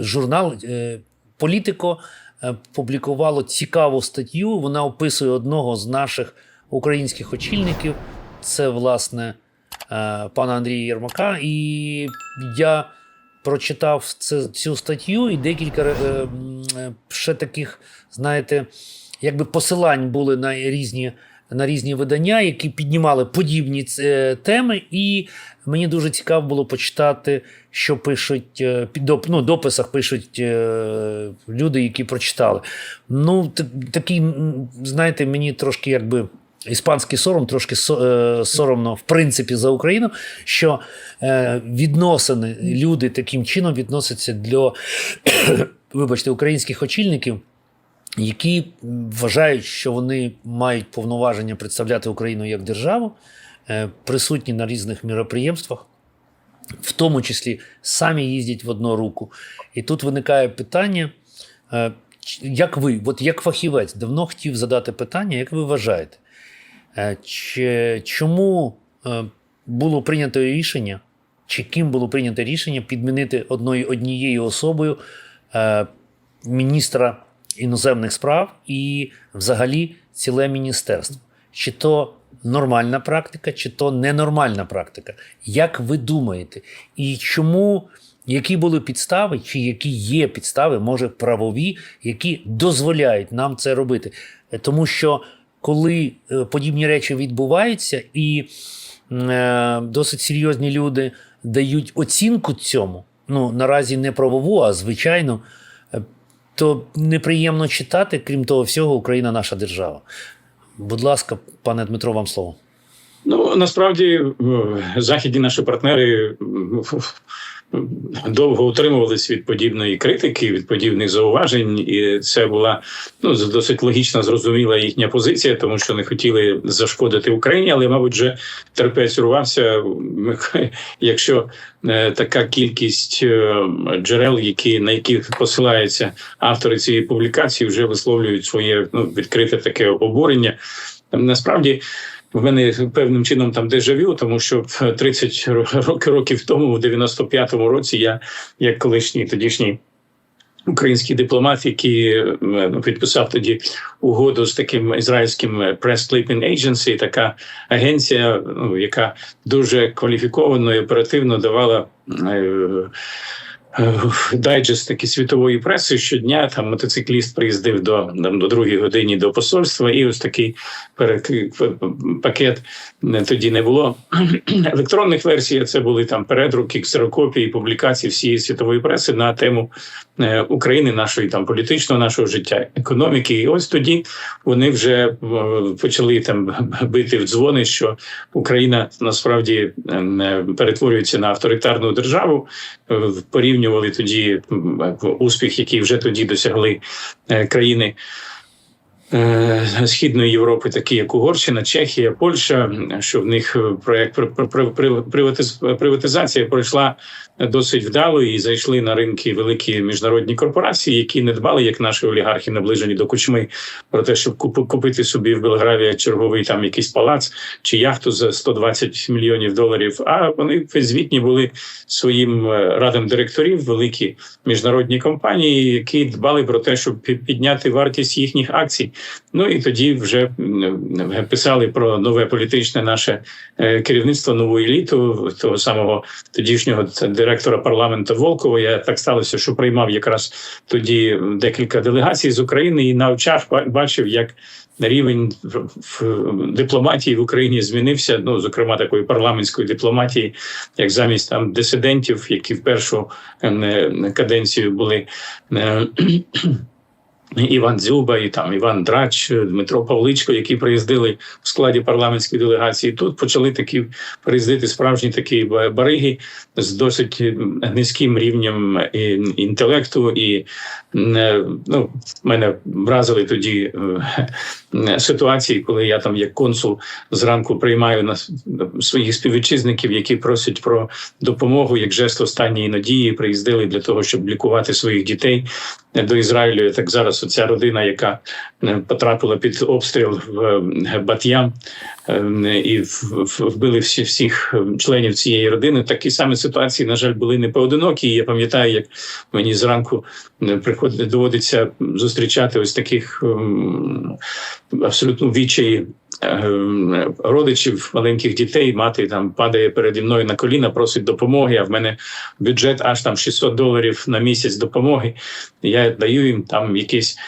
журнал е, Політико е, публікувало цікаву статтю. Вона описує одного з наших українських очільників. Це, власне, е, пана Андрія Єрмака. І я прочитав цю статтю і декілька ще таких, знаєте, якби посилань були на різні. На різні видання, які піднімали подібні е, теми, і мені дуже цікаво було почитати, що пишуть е, ну, дописах пишуть е, люди, які прочитали. Ну, такий, знаєте, мені трошки якби. Іспанський сором, трошки соромно, в принципі, за Україну, що відносини, люди таким чином відносяться до, вибачте, українських очільників, які вважають, що вони мають повноваження представляти Україну як державу, е, присутні на різних міроприємствах, в тому числі самі їздять в одну руку. І тут виникає питання. е, Як ви, от як фахівець, давно хотів задати питання, як ви вважаєте, е, чи, чому було прийнято рішення, чи ким було прийнято рішення підмінити одною однією особою міністра іноземних справ і взагалі ціле міністерство? Чи то нормальна практика, чи то ненормальна практика? Як ви думаєте? І чому? Які були підстави, чи які є підстави, може правові, які дозволяють нам це робити? Е, Тому що коли е, подібні речі відбуваються, і е, досить серйозні люди дають оцінку цьому, ну наразі не правову, а звичайно, то неприємно читати. Крім того всього, Україна наша держава. Будь ласка, пане Дмитро, вам слово. Ну насправді е, західні наші партнери м, довго утримувалися від подібної критики, від подібних зауважень, і це була ну досить логічна, зрозуміла їхня позиція, тому що не хотіли зашкодити Україні, але, мабуть, вже терпець урвався, якщо е, така кількість е, джерел, які на яких посилаються автори цієї публікації, вже висловлюють своє ну відкрите таке обурення. Насправді. В мене певним чином там дежавю, тому що 30 років років тому, в 95-му році, я як колишній тодішній український дипломат, який е, ну, підписав тоді угоду з таким ізраїльським Press Clipping Agency, така агенція, ну, яка дуже кваліфіковано і оперативно давала. Е, Дайджест такі світової преси щодня там мотоцикліст приїздив до там, до другої годині до посольства, і ось такий пакет тоді не було електронних версій. Це були там передруки, ксерокопії, публікації всієї світової преси на тему е, України, нашої там політичного нашого життя, економіки. І ось тоді вони вже е, почали там бити в дзвони, що Україна насправді перетворюється на авторитарну державу. Порівнювали тоді успіх, який вже тоді досягли країни. Східної Європи, такі як Угорщина, Чехія, Польща, що в них проект приватизація пройшла досить вдало і зайшли на ринки великі міжнародні корпорації, які не дбали, як наші олігархи, наближені до кучми, про те, щоб купити собі в Белграві черговий там якийсь палац чи яхту за 120 мільйонів доларів. А вони звітні були своїм радам директорів, великі міжнародні компанії, які дбали про те, щоб підняти вартість їхніх акцій. Ну і тоді вже писали про нове політичне наше керівництво нову еліту того самого тодішнього директора парламенту Волкова. Я так сталося, що приймав якраз тоді декілька делегацій з України і на очах бачив, як рівень дипломатії в Україні змінився. Ну зокрема, такої парламентської дипломатії, як замість там дисидентів, які в першу каденцію були. Іван Дзюба і там Іван Драч, Дмитро Павличко, які приїздили в складі парламентської делегації. Тут почали такі приїздити справжні такі бариги з досить низьким рівнем інтелекту. І ну, мене вразили тоді ситуації, коли я там, як консул, зранку приймаю на своїх співвітчизників, які просять про допомогу як жест останньої надії, приїздили для того, щоб лікувати своїх дітей. До Ізраїлю. Так зараз оця родина, яка е, потрапила під обстріл в е, Бат'ям е, і вбили всі, всіх е, членів цієї родини. Такі самі ситуації, на жаль, були не поодинокі. Я пам'ятаю, як мені зранку е, приходить доводиться зустрічати ось таких ем, абсолютно е, родичів маленьких дітей. Мати там падає переді мною на коліна, просить допомоги. А в мене бюджет аж там 600 доларів на місяць допомоги. Я даю їм там якісь.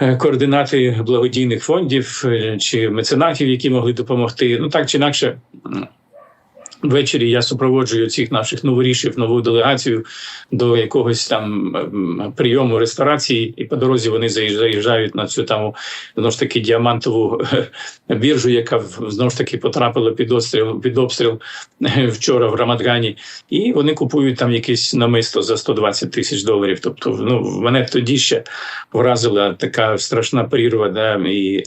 е, Координати благодійних фондів е, чи меценатів, які могли допомогти. Ну так чи інакше, ввечері я супроводжую цих наших новорішів, нову делегацію до якогось там прийому ресторації, і по дорозі вони заїж- заїжджають на цю там знову ж таки діамантову е, біржу, яка знову ж таки потрапила під обстріл під обстріл е, вчора в Рамадгані, і вони купують там якесь намисто за 120 тисяч доларів. Тобто, ну мене тоді ще вразила така страшна прірва, да, і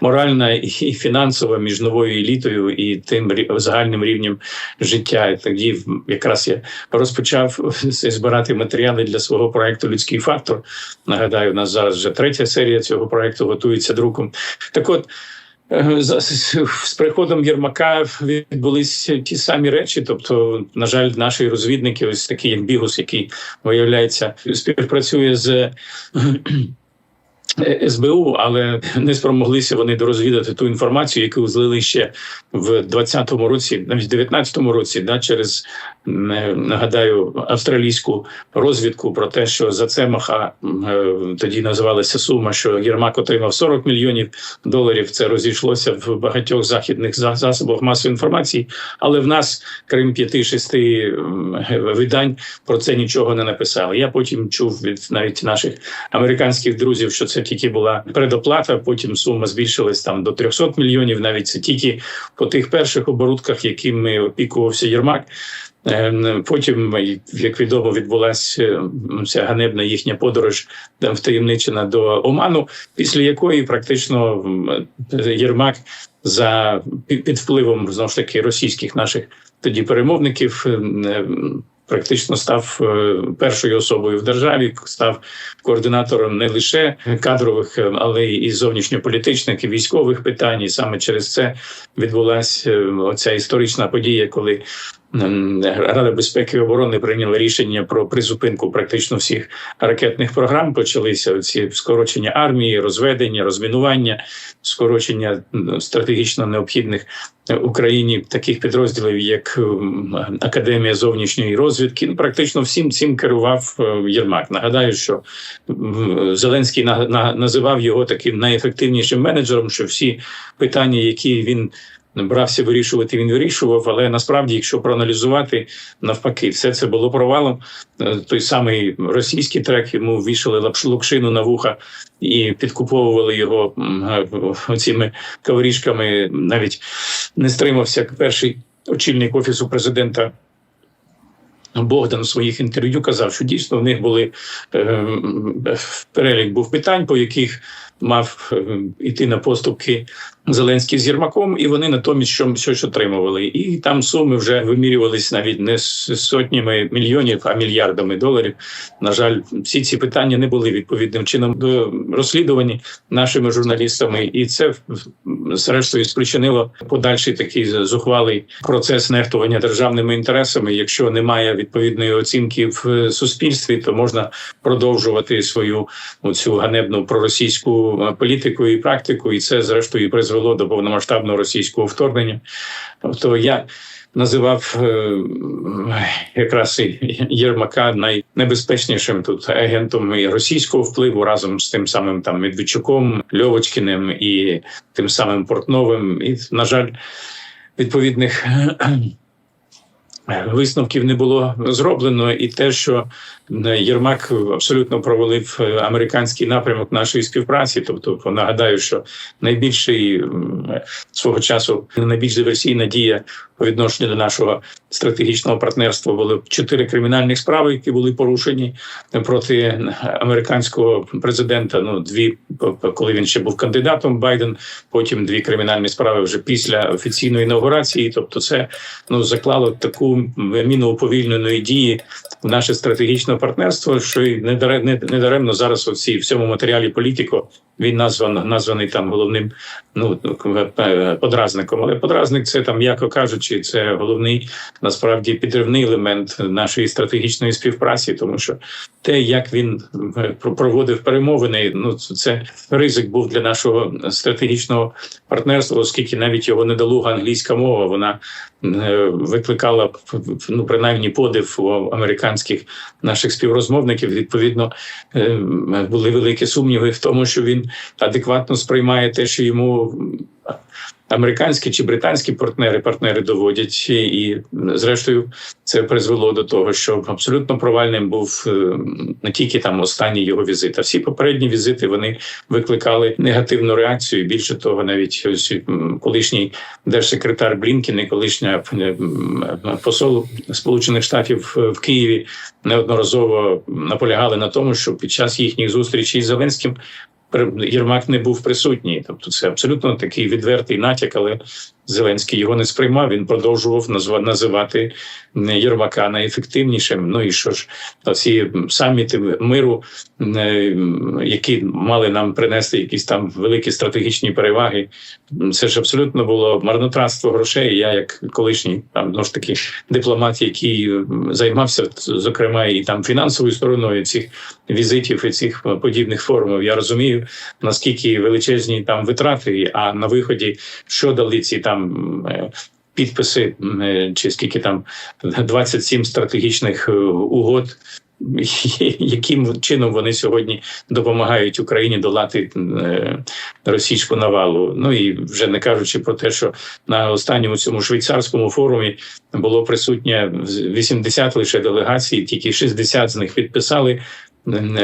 моральна, і фінансова між новою елітою і тим загальним рівнем життя. І тоді якраз я розпочав збирати матеріали для свого проекту Людський фактор. Нагадаю, у нас зараз вже третя серія цього проекту готується друком. Так от. е, з приходом Єрмака відбулись ті самі речі. Тобто, на жаль, наші розвідники, ось такі як Бігус, який виявляється, співпрацює з СБУ, але не спромоглися вони дорозвідати ту інформацію, яку злили ще в 20-му році, навіть в 19-му році, да, через е, нагадаю австралійську розвідку про те, що за це маха е, тоді називалася сума, що Єрмак отримав 40 мільйонів доларів. Це розійшлося в багатьох західних засобах масової інформації. Але в нас, крім п'яти-шести м, видань, про це нічого не написали. Я потім чув від навіть наших американських друзів, що це тільки була предоплата. Потім сума збільшилась там до 300 мільйонів. Навіть це тільки по тих перших оборудках, якими опікувався Єрмак. Ем, Потім, як відомо, відбулася ця ганебна їхня подорож там втаємничена до Оману, після якої практично Єрмак за під впливом знову ж таки російських наших тоді перемовників ем, ем, практично став е, першою особою в державі, став координатором не лише кадрових, е, але й зовнішньополітичних і військових питань. І саме через це відбулася е, оця історична подія, коли Рада безпеки і оборони прийняла рішення про призупинку практично всіх ракетних програм. Почалися ці скорочення армії, розведення, розмінування, скорочення стратегічно необхідних е, Україні таких підрозділів, як Академія зовнішньої розвідки. Ну, практично всім цим керував е, Єрмак. Нагадаю, що Зеленський на, називав його таким найефективнішим менеджером, що всі питання, які він брався вирішувати, він вирішував. Але насправді, якщо проаналізувати, навпаки, все це було провалом. Е, Той самий російський трек йому вішали лапш- локшину на вуха і підкуповували його е, цими каврішками. Навіть не стримався перший очільник офісу президента. Богдан у своїх інтерв'ю казав, що дійсно в них були е, перелік був питань, по яких мав е, іти на поступки Зеленський з Єрмаком, і вони натомість що, щось отримували. І там суми вже вимірювались навіть не з сотнями мільйонів, а мільярдами доларів. На жаль, всі ці питання не були відповідним чином до розслідувані нашими журналістами, і це зрештою спричинило подальший такий зухвалий процес нехтування державними інтересами. Якщо немає відповідної оцінки в суспільстві, то можна продовжувати свою оцю ганебну проросійську е, політику і практику, і це зрештою і призвело до повномасштабного російського вторгнення. Тобто я називав е, якраз Єрмака найнебезпечнішим тут агентом і російського впливу разом з тим самим там Медведчуком, Льовочкіним і тим самим Портновим. І, на жаль, відповідних висновків не було зроблено, і те, що Єрмак абсолютно провалив е, американський напрямок нашої співпраці. Тобто, нагадаю, що найбільший свого часу найбільш диверсійна дія по відношенню до нашого стратегічного партнерства були чотири кримінальні справи, які були порушені проти американського президента. Ну дві коли він ще був кандидатом Байден. Потім дві кримінальні справи вже після офіційної інаугурації. Тобто, це ну заклало таку міну уповільненої дії в наше стратегічне партнерство, що й не даре- не- не даремно зараз у цій в цьому матеріалі політико він назван названий там головним ну е, подразником. Але подразник це там, м'яко кажучи, це головний насправді підривний елемент нашої стратегічної співпраці, тому що те, як він е, проводив перемовини, ну це ризик був для нашого стратегічного партнерства, оскільки навіть його недолуга англійська мова вона е, викликала ну принаймні подив у американських наших співрозмовників. Відповідно, е, були великі сумніви в тому, що він адекватно сприймає те, що йому американські чи британські партнери партнери доводять, і, зрештою це призвело до того, що абсолютно провальним був е, не тільки там останній його візит, а всі попередні візити вони викликали негативну реакцію. Більше того, навіть ось колишній держсекретар Блінкін і колишня е, посол Сполучених Штатів в Києві неодноразово наполягали на тому, що під час їхніх зустрічей з Зеленським Єрмак не був присутній. Тобто, це абсолютно такий відвертий натяк, але Зеленський його не сприймав. Він продовжував називати Єрмака найефективнішим. Ну і що ж, ці саміти миру, е, які мали нам принести якісь там великі стратегічні переваги, це ж абсолютно було марнотратство грошей. Я, як колишній там ну ж таки дипломат, який займався зокрема і там фінансовою стороною цих візитів і цих подібних форумів, я розумію наскільки величезні там витрати, а на виході що дали ці там е, підписи, е, чи скільки там 27 стратегічних е, угод. Яким чином вони сьогодні допомагають Україні долати російську навалу? Ну і вже не кажучи про те, що на останньому цьому швейцарському форумі було присутнє 80 лише делегацій, тільки 60 з них підписали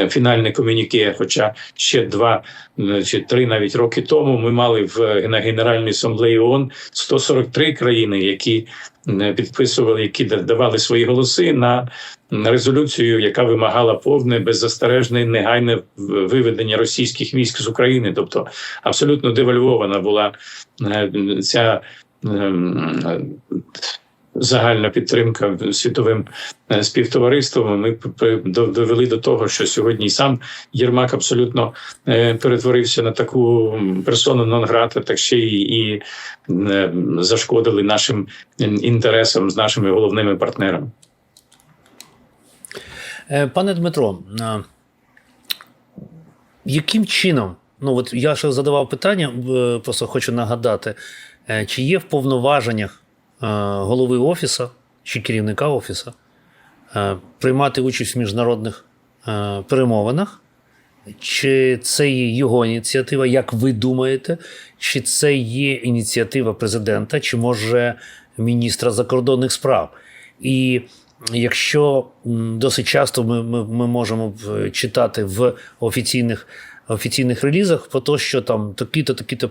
фінальне комюніке. Хоча ще два е, чи три навіть роки тому ми мали в на Генеральній асамблеї ООН 143 країни, які е, підписували, які давали свої голоси на резолюцію, яка вимагала повне беззастережне негайне виведення російських військ з України. Тобто абсолютно девальвована була е, ця. Загальна підтримка світовим е, співтовариством. Ми довели до того, що сьогодні сам Єрмак абсолютно е, перетворився на таку персону нон-грата, так ще і, і е, зашкодили нашим інтересам з нашими головними партнерами. Пане Дмитро, яким чином, ну от я ще задавав питання, просто хочу нагадати, чи є в повноваженнях голови офісу чи керівника офісу е, приймати участь в міжнародних е, перемовинах? Чи це є його ініціатива, як ви думаєте? Чи це є ініціатива президента, чи може міністра закордонних справ? І якщо досить часто ми, ми, ми можемо читати в офіційних, офіційних релізах про те, що там такі-то такі-то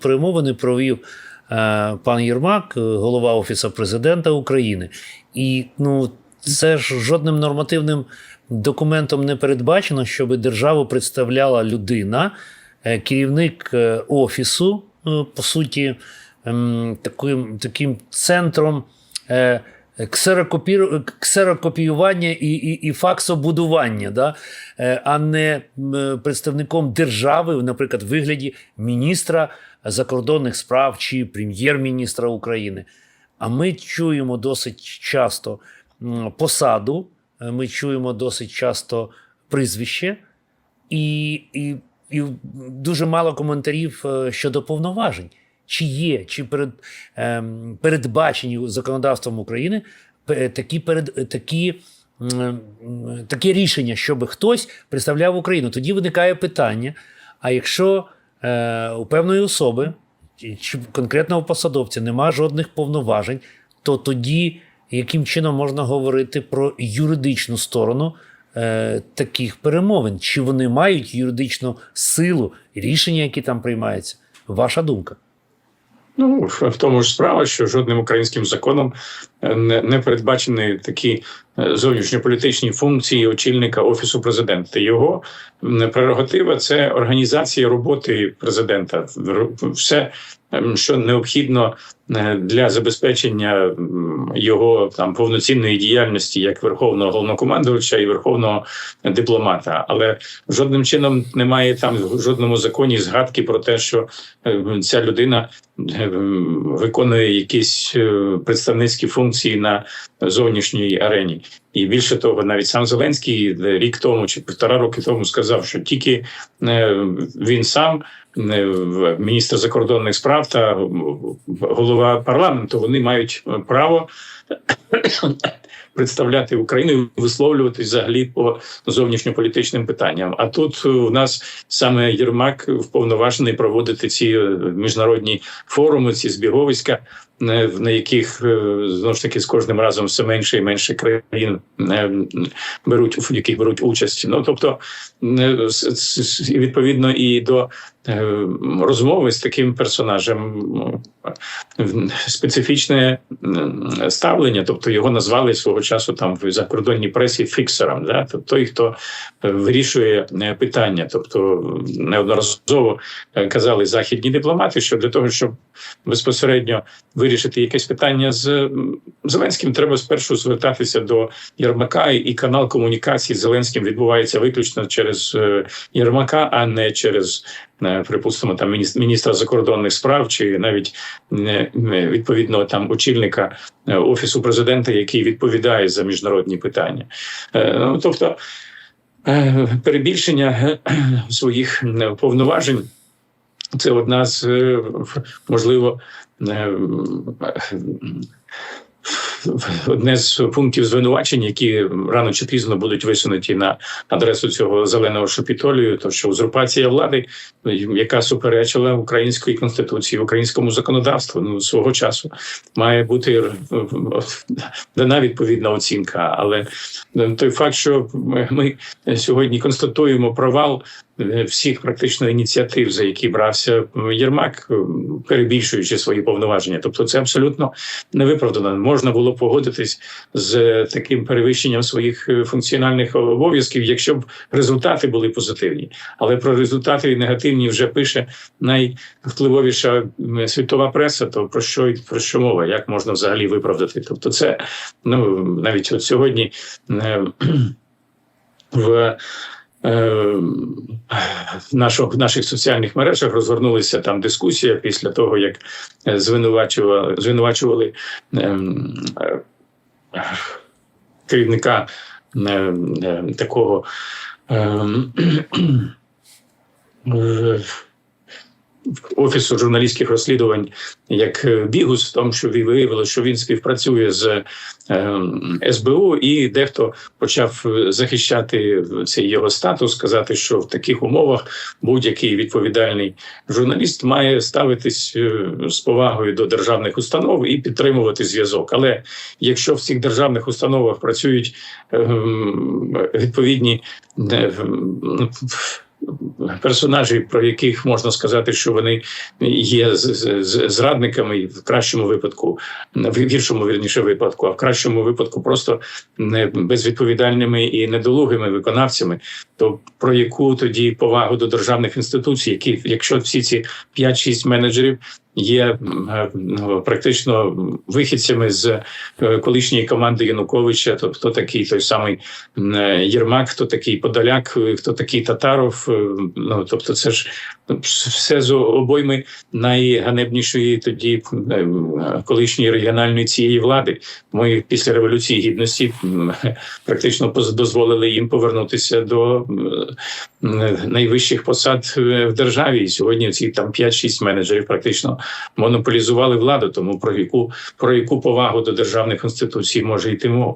перемовини, провів е, пан Єрмак, е, голова Офісу президента України. І ну, це ж жодним нормативним документом не передбачено, щоб державу представляла людина, е, керівник е, офісу, е, по суті, ем, таким, таким центром. е, ксерокопіювання і, і, і факсобудування, да? е, а не представником держави, наприклад, в вигляді міністра закордонних справ чи прем'єр-міністра України. А ми чуємо досить часто посаду, е, ми чуємо досить часто прізвище, і, і, і дуже мало коментарів е, щодо повноважень. Чи є, чи перед, ем, передбачені законодавством України такі, перед, такі, м, м, такі рішення, щоб хтось представляв Україну? Тоді виникає питання: а якщо е, у певної особи чи, конкретного посадовця немає жодних повноважень, то тоді яким чином можна говорити про юридичну сторону е, таких перемовин? Чи вони мають юридичну силу, рішення, які там приймаються? Ваша думка? Ну в тому ж справа, що жодним українським законом е, не, не передбачені такі е, зовнішньополітичні функції очільника офісу президента. Його прерогатива це організація роботи президента. Все, що необхідно для забезпечення його там повноцінної діяльності як верховного головнокомандувача і верховного дипломата. Але жодним чином немає там в жодному законі згадки про те, що е, ця людина е, виконує якісь е, представницькі функції на зовнішній арені. І більше того, навіть сам Зеленський е, рік тому чи півтора роки тому сказав, що тільки е, він сам, е, міністр закордонних справ та е, голова парламенту, вони мають е, право представляти Україну і висловлюватись взагалі по зовнішньополітичним питанням. А тут у нас саме Єрмак вповноважений проводити ці е, міжнародні форуми, ці збіговиська, е, на яких знову ж таки з кожним разом все менше і менше країн беруть в яких беруть участь. Ну тобто, відповідно і до розмови з таким персонажем ну, специфічне ставлення, тобто його назвали свого часу там в закордонній пресі фіксером, да? тобто той, хто е, вирішує е, питання. Тобто неодноразово е, казали західні дипломати, що для того, щоб безпосередньо вирішити якесь питання з Зеленським, треба спершу звертатися до Єрмака, і канал комунікації з Зеленським відбувається виключно через Єрмака, а не через припустимо там міністра закордонних справ чи навіть е, е, відповідного там очільника е, офісу президента, який відповідає за міжнародні питання. Е, Ну тобто е, перебільшення е, своїх е, повноважень. Це одна з е, можливо е, одне з пунктів звинувачень, які рано чи пізно будуть висунуті на адресу цього зеленого шопітолію, то що узурпація влади, яка суперечила української конституції, українському законодавству, ну свого часу має бути е, дана відповідна оцінка. Але той факт, що ми сьогодні констатуємо провал е, всіх практично ініціатив, за які брався Єрмак, е, перебільшуючи свої повноваження, тобто це абсолютно невиправдано. Можна було погодитись з таким перевищенням своїх е, функціональних обов'язків, якщо б результати були позитивні. Але про результати негативні вже пише найвпливовіша світова преса. То про що про що мова? Як можна взагалі виправдати? Тобто, це ну навіть от сьогодні е, в. Е, В наших, соціальних мережах розгорнулася там дискусія після того, як е, звинувачували, звинувачували ем, е, керівника такого ем, офісу журналістських розслідувань, як е, Бігус, в тому, що виявило, що він співпрацює з е, СБУ, і дехто почав е, захищати цей його статус, сказати, що в таких умовах будь-який відповідальний журналіст має ставитись з повагою до державних установ і підтримувати зв'язок. Але якщо в цих державних установах працюють відповідні е, м, персонажі, про яких можна сказати, що вони є з- зрадниками і в кращому випадку, в гіршому вірніше випадку, а в кращому випадку просто безвідповідальними і недолугими виконавцями. То про яку тоді повагу до державних інституцій, які, якщо всі ці 5-6 менеджерів є е, ну, практично вихідцями з е, колишньої команди Януковича, то хто такий той самий е, Єрмак, хто такий Подоляк, хто такий Татаров. Ну тобто, це ж все з обойми найганебнішої тоді колишньої регіональної цієї влади. Ми після революції гідності практично дозволили їм повернутися до найвищих посад в державі. І сьогодні ці там 5-6 менеджерів практично монополізували владу, тому про яку про яку повагу до державних інституцій може йти мова.